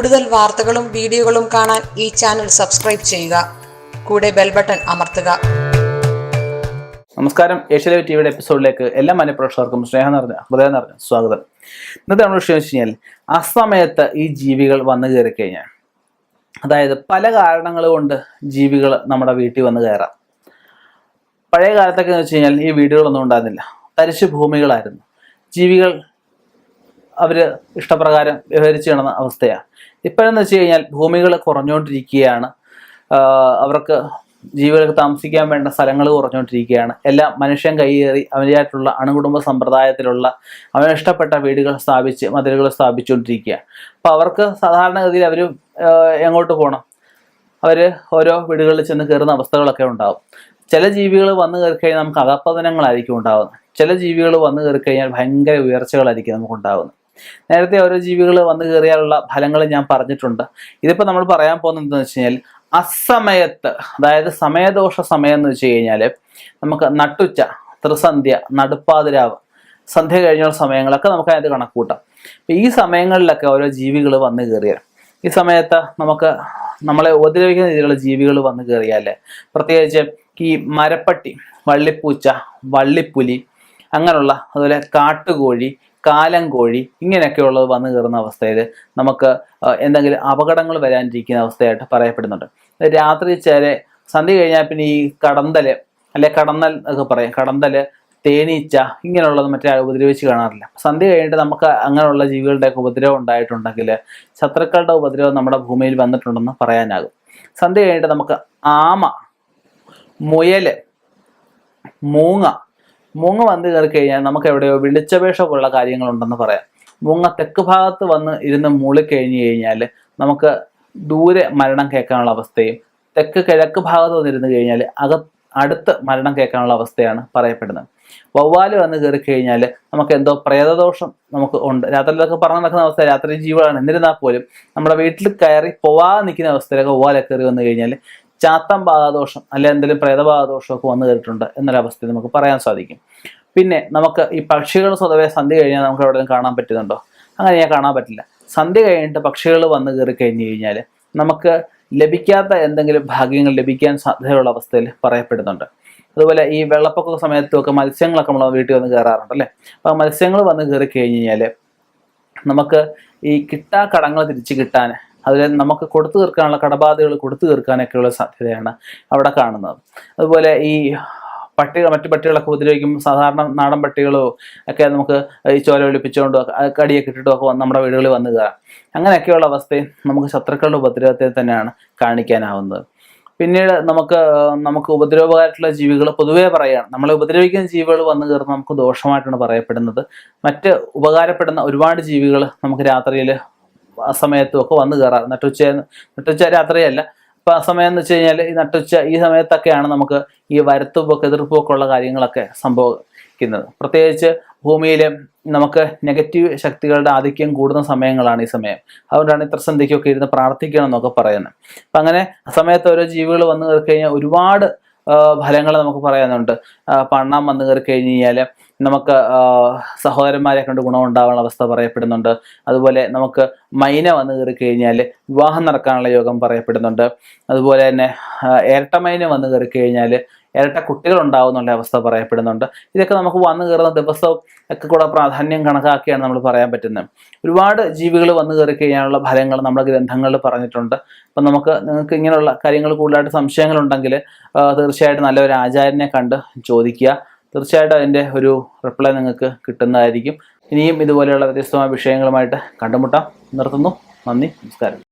കൂടുതൽ വാർത്തകളും വീഡിയോകളും കാണാൻ ഈ ചാനൽ സബ്സ്ക്രൈബ് ചെയ്യുക. കൂടെ ബെൽ ബട്ടൺ അമർത്തുക. നമസ്കാരം. ഏഷ്യലൈവ് ടിവിയുടെ എപ്പിസോഡിലേക്ക് എല്ലാ മനഃപ്രേക്ഷകർക്കും സ്നേഹം നിറഞ്ഞ ഹൃദയം നിറഞ്ഞ സ്വാഗതം. ഇന്നത്തെ നമ്മൾ വിഷയം വെച്ച് കഴിഞ്ഞാൽ അസമയത്ത് ഈ ജീവികൾ വന്നു കയറി കഴിഞ്ഞാൽ. അതായത് പല കാരണങ്ങൾ കൊണ്ട് ജീവികൾ നമ്മുടെ വീട്ടിൽ വന്ന് കയറാം. പഴയ കാലത്തൊക്കെ എന്ന് വെച്ച് കഴിഞ്ഞാൽ ഈ വീടുകളൊന്നും ഉണ്ടായിരുന്നില്ല. തരിശു ഭൂമികളായിരുന്നു ജീവികൾ അവർ ഇഷ്ടപ്രകാരം വ്യവഹരിച്ചു കിടന്ന അവസ്ഥയാണ്. ഇപ്പോഴെന്ന് വെച്ച് കഴിഞ്ഞാൽ ഭൂമികൾ കുറഞ്ഞുകൊണ്ടിരിക്കുകയാണ്. അവർക്ക് ജീവികൾക്ക് താമസിക്കാൻ വേണ്ട സ്ഥലങ്ങൾ കുറഞ്ഞുകൊണ്ടിരിക്കുകയാണ്. എല്ലാം മനുഷ്യൻ കൈയേറി അവനായിട്ടുള്ള അണുകുടുംബ സമ്പ്രദായത്തിലുള്ള അവന് ഇഷ്ടപ്പെട്ട വീടുകൾ സ്ഥാപിച്ച് മതിലുകൾ സ്ഥാപിച്ചുകൊണ്ടിരിക്കുക അപ്പോൾ അവർക്ക് സാധാരണഗതിയിൽ അവർ എങ്ങോട്ട് പോകണം അവർ ഓരോ വീടുകളിൽ ചെന്ന് കയറുന്ന അവസ്ഥകളൊക്കെ ഉണ്ടാവും. ചില ജീവികൾ വന്നു കയറി കഴിഞ്ഞാൽ നമുക്ക് അകപ്പതനങ്ങളായിരിക്കും ഉണ്ടാകുന്നത് ചില ജീവികൾ വന്നു കയറി കഴിഞ്ഞാൽ ഭയങ്കര ഉയർച്ചകളായിരിക്കും നമുക്ക് ഉണ്ടാകുന്നത് നേരത്തെ ഓരോ ജീവികൾ വന്നു കയറിയാലുള്ള ഫലങ്ങൾ ഞാൻ പറഞ്ഞിട്ടുണ്ട്. ഇതിപ്പോൾ നമ്മൾ പറയാൻ പോകുന്നത് എന്താണെന്ന് വെച്ച് കഴിഞ്ഞാൽ അസമയത്ത് അതായത് സമയദോഷ സമയം എന്ന് വെച്ച് കഴിഞ്ഞാൽ നമുക്ക് നട്ടുച്ച ത്രിസന്ധ്യ നടുപ്പാതിരാവ് സന്ധ്യ കഴിഞ്ഞുള്ള സമയങ്ങളൊക്കെ നമുക്ക് അതിനകത്ത് കണക്കൂട്ടാം അപ്പം ഈ സമയങ്ങളിലൊക്കെ ഓരോ ജീവികൾ വന്നു കയറിയാൽ ഈ സമയത്ത് നമുക്ക് നമ്മളെ ഉപദ്രവിക്കുന്ന രീതിയിലുള്ള ജീവികൾ വന്നു കയറിയാൽ പ്രത്യേകിച്ച് ഈ മരപ്പട്ടി വള്ളിപ്പൂച്ച വള്ളിപ്പുലി അങ്ങനെയുള്ള അതുപോലെ കാട്ടുകോഴി കാലം കോഴി ഇങ്ങനെയൊക്കെയുള്ളത് വന്നു കയറുന്ന അവസ്ഥയിൽ നമുക്ക് എന്തെങ്കിലും അപകടങ്ങൾ വരാനിരിക്കുന്ന അവസ്ഥയായിട്ട് പറയപ്പെടുന്നുണ്ട്. രാത്രി ചേരെ സന്ധ്യ കഴിഞ്ഞാൽ പിന്നെ ഈ കടന്തൽ അല്ലെ കടന്നൽ എന്നൊക്കെ പറയും. കടന്തൽ തേനീച്ച ഇങ്ങനെയുള്ളത് മറ്റേ ഉപദ്രവിച്ച് കാണാറില്ല. സന്ധ്യ കഴിഞ്ഞിട്ട് നമുക്ക് അങ്ങനെയുള്ള ജീവികളുടെയൊക്കെ ഉപദ്രവം ഉണ്ടായിട്ടുണ്ടെങ്കിൽ ശത്രുക്കളുടെ ഉപദ്രവം നമ്മുടെ ഭൂമിയിൽ വന്നിട്ടുണ്ടെന്ന് പറയാനാകും. സന്ധ്യ കഴിഞ്ഞിട്ട് നമുക്ക് ആമ മുയൽ മൂങ്ങ മൂങ്ങ വന്ന് കയറി കഴിഞ്ഞാൽ നമുക്ക് എവിടെയോ വിളിച്ചപേക്ഷ പോലുള്ള കാര്യങ്ങളുണ്ടെന്ന് പറയാം. മൂങ്ങ തെക്ക് ഭാഗത്ത് വന്ന് ഇരുന്ന് മൂളിക്കഴിഞ്ഞ് കഴിഞ്ഞാൽ നമുക്ക് ദൂരെ മരണം കേൾക്കാനുള്ള അവസ്ഥയും തെക്ക് കിഴക്ക് ഭാഗത്ത് വന്നിരുന്ന് കഴിഞ്ഞാൽ അക അടുത്ത് മരണം കേൾക്കാനുള്ള അവസ്ഥയാണ് പറയപ്പെടുന്നത്. വവ്വാൽ വന്ന് കയറി കഴിഞ്ഞാൽ നമുക്ക് എന്തോ പ്രേതദോഷം നമുക്ക് ഉണ്ട്. രാത്രിയിലൊക്കെ പറഞ്ഞു നടക്കുന്ന അവസ്ഥ രാത്രി ജീവനാണ് എന്നിരുന്നാൽ പോലും നമ്മുടെ വീട്ടിൽ കയറി പോവാതെ നിൽക്കുന്ന അവസ്ഥയിലൊക്കെ വവ്വാലൊക്കെ കയറി വന്നു കഴിഞ്ഞാൽ ചാത്തം ബാധാദോഷം അല്ലെ എന്തെങ്കിലും പ്രേതബാധാദോഷം ഒക്കെ വന്നു കയറിയിട്ടുണ്ട് എന്നൊരവസ്ഥ നമുക്ക് പറയാൻ സാധിക്കും. പിന്നെ നമുക്ക് ഈ പക്ഷികൾ സ്വതവേ സന്ധ്യ കഴിഞ്ഞാൽ നമുക്ക് എവിടെയും കാണാൻ പറ്റുന്നുണ്ടോ? അങ്ങനെ ഞാൻ കാണാൻ പറ്റില്ല. സന്ധ്യ കഴിഞ്ഞിട്ട് പക്ഷികൾ വന്ന് കയറി കഴിഞ്ഞു കഴിഞ്ഞാൽ നമുക്ക് ലഭിക്കാത്ത എന്തെങ്കിലും ഭാഗ്യങ്ങൾ ലഭിക്കാൻ സാധ്യതയുള്ള അവസ്ഥയിൽ പറയപ്പെടുന്നുണ്ട്. അതുപോലെ ഈ വെള്ളപ്പൊക്ക സമയത്തുമൊക്കെ മത്സ്യങ്ങളൊക്കെ നമ്മൾ വീട്ടിൽ വന്ന് കയറാറുണ്ട് അല്ലേ? അപ്പോൾ മത്സ്യങ്ങൾ വന്ന് കയറി കഴിഞ്ഞു കഴിഞ്ഞാൽ നമുക്ക് ഈ കിട്ടാ കടങ്ങൾ തിരിച്ച് കിട്ടാൻ അതിൽ നമുക്ക് കൊടുത്തു തീർക്കാനുള്ള കടബാധകൾ കൊടുത്തു തീർക്കാനൊക്കെയുള്ള സാധ്യതയാണ് അവിടെ കാണുന്നത്. അതുപോലെ ഈ പട്ടികൾ മറ്റു പട്ടികളൊക്കെ ഉപദ്രവിക്കുമ്പോൾ സാധാരണ നാടൻ പട്ടികളോ ഒക്കെ നമുക്ക് ഈ ചോര ഒലിപ്പിച്ചുകൊണ്ടോ ഒക്കെ കടിയൊക്കെ ഇട്ടിട്ടോ ഒക്കെ നമ്മുടെ വീടുകളിൽ വന്നു കയറാം. അങ്ങനെയൊക്കെയുള്ള അവസ്ഥയും നമുക്ക് ശത്രുക്കളുടെ ഉപദ്രവത്തെ തന്നെയാണ് കാണിക്കാനാവുന്നത്. പിന്നീട് നമുക്ക് നമുക്ക് ഉപദ്രവമായിട്ടുള്ള ജീവികൾ പൊതുവേ പറയുകയാണ് നമ്മളെ ഉപദ്രവിക്കുന്ന ജീവികൾ വന്നു കയറുന്ന നമുക്ക് ദോഷമായിട്ടാണ് പറയപ്പെടുന്നത്. മറ്റ് ഉപകാരപ്പെടുന്ന ഒരുപാട് ജീവികൾ നമുക്ക് രാത്രിയിൽ ആ സമയത്തും ഒക്കെ വന്നു കയറാറ് നട്ടുച്ച നട്ടുച്ച രാത്രിയല്ല. അപ്പൊ ആ സമയം എന്ന് വെച്ച് കഴിഞ്ഞാൽ ഈ നട്ടുച്ച ഈ സമയത്തൊക്കെയാണ് നമുക്ക് ഈ വരത്തുപ്പൊക്കെ എതിർപ്പുമൊക്കെ ഉള്ള കാര്യങ്ങളൊക്കെ സംഭവിക്കുന്നത്. പ്രത്യേകിച്ച് ഭൂമിയിൽ നമുക്ക് നെഗറ്റീവ് ശക്തികളുടെ ആധിക്യം കൂടുന്ന സമയങ്ങളാണ് ഈ സമയം. അതുകൊണ്ടാണ് ഇത്ര സന്ധ്യയ്ക്കൊക്കെ ഇരുന്ന് പ്രാർത്ഥിക്കണം എന്നൊക്കെ പറയുന്നത്. അപ്പം അങ്ങനെ ആ സമയത്ത് ഓരോ ജീവികൾ വന്നു കഴിഞ്ഞാൽ ഒരുപാട് ഫലങ്ങൾ നമുക്ക് പറയാനുണ്ട്. പണ്ണം വന്നു കയറി കഴിഞ്ഞ് കഴിഞ്ഞാൽ നമുക്ക് സഹോദരന്മാരെ സഹോദരന്മാരെ ഗുണം ഗുണമുണ്ടാവാനുള്ള അവസ്ഥ പറയപ്പെടുന്നുണ്ട്. അതുപോലെ നമുക്ക് മൈന വന്നു കയറി കഴിഞ്ഞാൽ വിവാഹം നടക്കാനുള്ള യോഗം പറയപ്പെടുന്നുണ്ട്. അതുപോലെ തന്നെ ആ, ഇരട്ട മൈന വന്നു കയറി കഴിഞ്ഞാൽ ഇരട്ട കുട്ടികൾ ഉണ്ടാവുന്നുള്ള അവസ്ഥ പറയപ്പെടുന്നുണ്ട്. ഇതൊക്കെ നമുക്ക് വന്നു കയറുന്ന ദിവസവും ഒക്കെ കൂടെ പ്രാധാന്യം കണക്കാക്കിയാണ് നമ്മൾ പറയാൻ പറ്റുന്നത്. ഒരുപാട് ജീവികൾ വന്നു കയറി കഴിഞ്ഞാലുള്ള ഫലങ്ങൾ നമ്മുടെ ഗ്രന്ഥങ്ങളിൽ പറഞ്ഞിട്ടുണ്ട്. അപ്പം നമുക്ക് നിങ്ങൾക്ക് ഇങ്ങനെയുള്ള കാര്യങ്ങൾ കൂടുതലായിട്ട് സംശയങ്ങളുണ്ടെങ്കിൽ തീർച്ചയായിട്ടും നല്ലൊരു ആചാര്യനെ കണ്ട് ചോദിക്കുക. തീർച്ചയായിട്ടും അതിന്റെ ഒരു റിപ്ലൈ നിങ്ങൾക്ക് കിട്ടുന്നതായിരിക്കും. ഇനിയും ഇതുപോലെയുള്ള വ്യത്യസ്തമായ വിഷയങ്ങളുമായിട്ട് കണ്ടുമുട്ടാം. നിർത്തുന്നു. നന്ദി. നമസ്കാരം.